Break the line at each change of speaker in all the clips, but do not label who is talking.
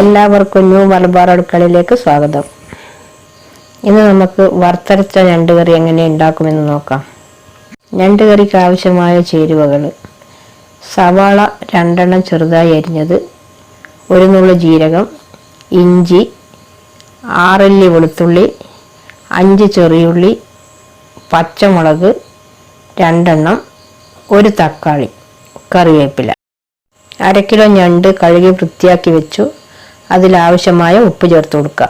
എല്ലാവർക്കും ന്യൂ മലബാർ അടുക്കളയിലേക്ക് സ്വാഗതം. ഇന്ന് നമുക്ക് വറുത്തരച്ച ഞണ്ട് കറി എങ്ങനെ ഉണ്ടാക്കുമെന്ന് നോക്കാം. ഞണ്ട് കറിക്ക് ആവശ്യമായ ചേരുവകൾ. സവാള രണ്ടെണ്ണം ചെറുതായി അരിഞ്ഞത് ഒരു നുള്ളു ജീരകം ഇഞ്ചി ആറല്ലി വെളുത്തുള്ളി അഞ്ച് ചെറിയുള്ളി പച്ചമുളക് രണ്ടെണ്ണം ഒരു തക്കാളി കറിവേപ്പില. അര കിലോ ഞണ്ട് കഴുകി വൃത്തിയാക്കി വെച്ചു. അതിലാവശ്യമായ ഉപ്പ് ചേർത്ത് കൊടുക്കുക.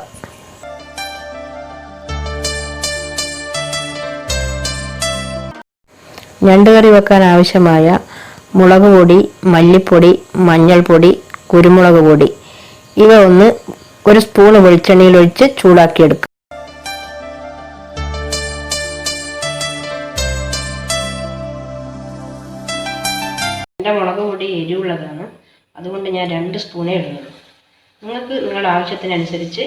ഞണ്ട് കറി വെക്കാൻ ആവശ്യമായ മുളക് പൊടി മല്ലിപ്പൊടി മഞ്ഞൾപ്പൊടി കുരുമുളക് പൊടി. ഇവ ഒന്ന് ഒരു സ്പൂൺ വെളിച്ചെണ്ണയിൽ ഒഴിച്ച് ചൂടാക്കിയെടുക്കുക. എന്റെ മുളക് പൊടി എരിവുള്ളതാണ്. അതുകൊണ്ട് ഞാൻ രണ്ട് സ്പൂണേ ഇടുന്നുള്ളൂ നിങ്ങൾക്ക് നിങ്ങളുടെ ആവശ്യത്തിനനുസരിച്ച്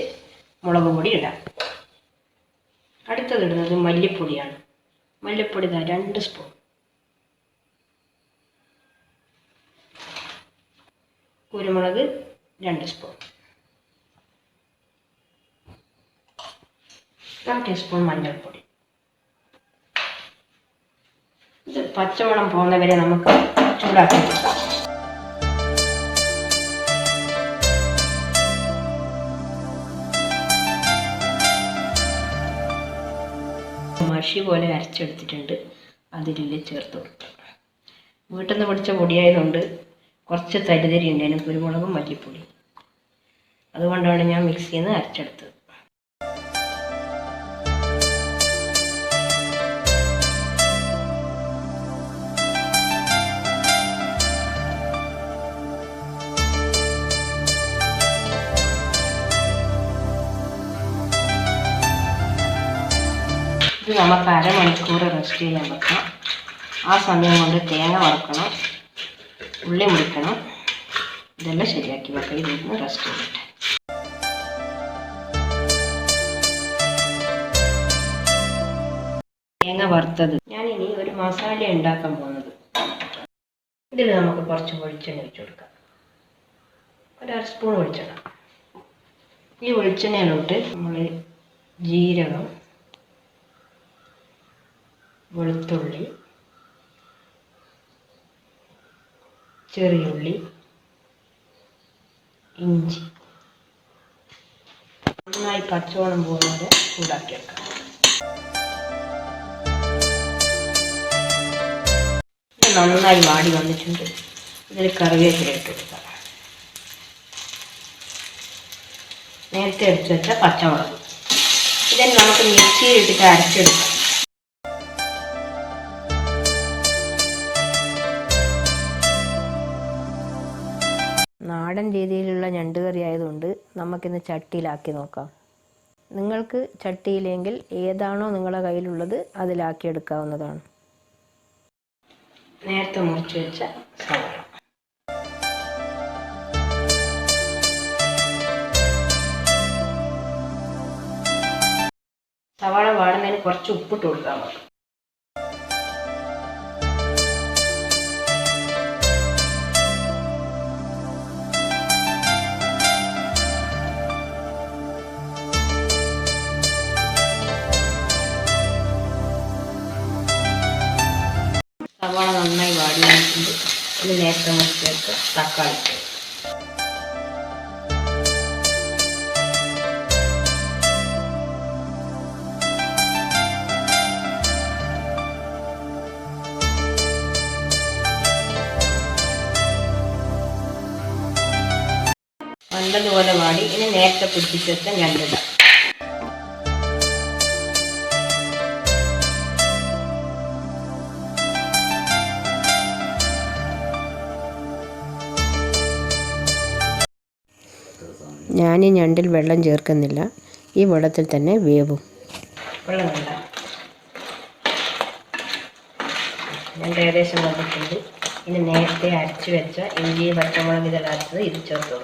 മുളക് പൊടി ഇടാം. അടുത്തത് ഇടുന്നത് മല്ലിപ്പൊടിയാണ്. മല്ലിപ്പൊടി ഇതാ രണ്ട് സ്പൂൺ കുരുമുളക് രണ്ട് സ്പൂൺ കാൽ ടീസ്പൂൺ മഞ്ഞൾപ്പൊടി. ഇത് പച്ചമണം പോകുന്നവരെ നമുക്ക് ചൂടാക്കി എടുക്കാം. മഷി പോലെ അരച്ചെടുത്തിട്ടുണ്ട്. അതിലിൽ ചേർത്ത്. കൊടുത്തു വീട്ടിൽ നിന്ന് പിടിച്ച പൊടിയായതുകൊണ്ട് കുറച്ച് തരിതരി ഉണ്ടായിരുന്നു കുരുമുളകും മല്ലിപ്പൊടി അതുകൊണ്ടാണ് ഞാൻ മിക്സിയിൽ നിന്ന് അരച്ചെടുത്തത്. നമുക്ക് അരമണിക്കൂർ റെസ്റ്റ് ചെയ്യാൻ വെക്കണം. ആ സമയം കൊണ്ട് തേങ്ങ വറക്കണം. ഉള്ളി മുറിക്കണം. ഇതെല്ലാം ശരിയാക്കി വെക്കാം. ഇതിന് റെസ്റ്റ് ചെയ്തിട്ട്. തേങ്ങ വറുത്തത്. ഇനി ഒരു മസാല ഉണ്ടാക്കാൻ പോകുന്നത്. ഇതിൽ നമുക്ക് കുറച്ച് വെളിച്ചെണ്ണ ഒഴിച്ചു കൊടുക്കാം. ഒരു സ്പൂൺ വെളിച്ചെണ്ണ. ഈ വെളിച്ചെണ്ണയിലോട്ട് നമ്മൾ ജീരകം വെളുത്തുള്ളി ചെറിയുള്ളി ഇഞ്ചി. നന്നായി പച്ചവളം പോകുന്നത് ചൂടാക്കിയെടുക്കാം. നന്നായി വാടി വന്നിട്ടുണ്ട്. ഇതിൽ കറിവേപ്പില ഇട്ട് കൊടുക്കാം. നേരത്തെ എടുത്ത് വെച്ച പച്ചമുളക്. ഇതിന് നമുക്ക് മിക്സിയിൽ ഇട്ടിട്ട് അരച്ചെടുക്കാം. നാടൻ രീതിയിലുള്ള ഞണ്ട് കറി ആയതുകൊണ്ട് നമുക്കിന്ന് ചട്ടിയിലാക്കി നോക്കാം. നിങ്ങൾക്ക് ചട്ടിയില്ലെങ്കിൽ ഏതാണോ നിങ്ങളുടെ കയ്യിലുള്ളത് അതിലാക്കി എടുക്കാവുന്നതാണ്. നേരത്തെ മുറിച്ച് വെച്ച സവാള. വാടുന്നതിന് കുറച്ച് ഉപ്പിട്ട് കൊടുക്കാൻ മതി മുറിച്ച് വെച്ച തക്കാളി. നല്ലതുപോലെ വാടി. ഇനി നേരത്തെ പിടിപ്പിച്ച് വെച്ച ഞണ്ടിടാം. ഞാൻ ഈ ഞണ്ടിൽ വെള്ളം ചേർക്കുന്നില്ല. ഈ വെള്ളത്തിൽ തന്നെ വേവും. ഞണ്ട് ഏകദേശം വന്നിട്ടുണ്ട്. ഇനി നേരത്തെ അരച്ചു വെച്ച ഇഞ്ചി പച്ചമുളക് ഇതെല്ലാം അരച്ചത് ഇത് ചേർത്ത്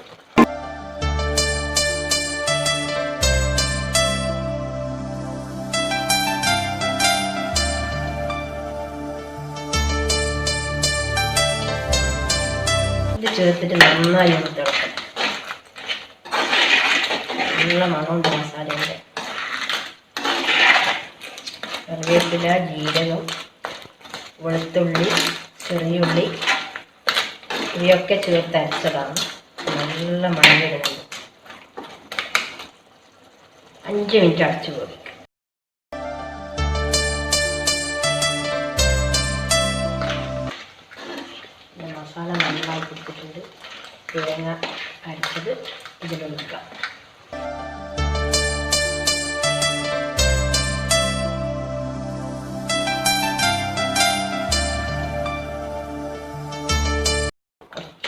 ഇത് ചേർത്തിട്ട് നന്നായി ഒന്ന് തിളക്കണം നല്ല മണമുണ്ട് മസാലയുടെ. കറിവേപ്പില ജീരകം വെളുത്തുള്ളി ചെറിയുള്ളി ഇവയൊക്കെ ചേർത്ത് അരച്ചതാണ്. നല്ല മണം വരുന്നുണ്ട്. അഞ്ച് മിനിറ്റ് അടച്ചു പോകും മസാല നന്നായി കൊടുത്തിട്ടുണ്ട് തേങ്ങ അരച്ചത് ഇതിലൊഴിക്കാം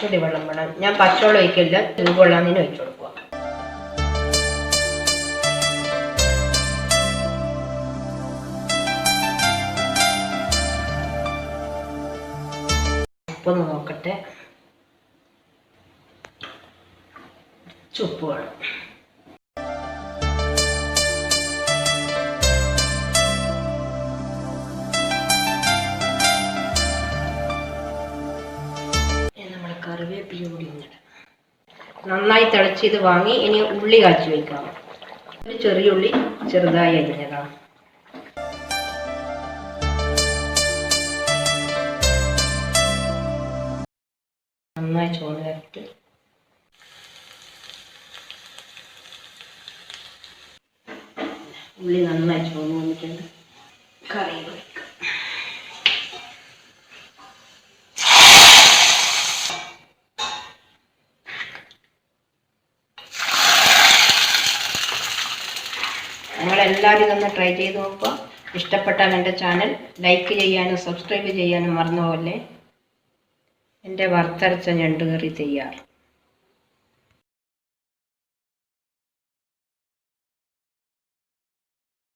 കുറച്ചുകൂടി വെള്ളം വേണം. ഞാൻ പച്ചവെള്ളം ഒഴിക്കില്ല ചൂടുവെള്ളം തന്നെ ഒഴിച്ചു കൊടുക്കുക. ഉപ്പൊന്ന് നോക്കട്ടെ. ചുപ്പ് വേണം കറിവേപ്പില കൂടി ഇങ്ങനെ നന്നായി തിളച്ച് ഇത് വാങ്ങി ഇനി ഉള്ളി കാച്ചി വെക്കാം. ഒരു ചെറിയ ഉള്ളി ചെറുതായി അരിഞ്ഞതാണ്. നന്നായി ചോറ് ഉള്ളി നന്നായി ചോറ് വന്നിട്ടുണ്ട്. കറി നിങ്ങളെല്ലാവരും ട്രൈ ചെയ്ത് നോക്കുക. ഇഷ്ടപ്പെട്ടാൽ എന്റെ ചാനൽ ലൈക്ക് ചെയ്യാനും സബ്സ്ക്രൈബ് ചെയ്യാനും മറന്നു എന്റെ വറുത്തരച്ച ഞണ്ട് കറി തയ്യാർ.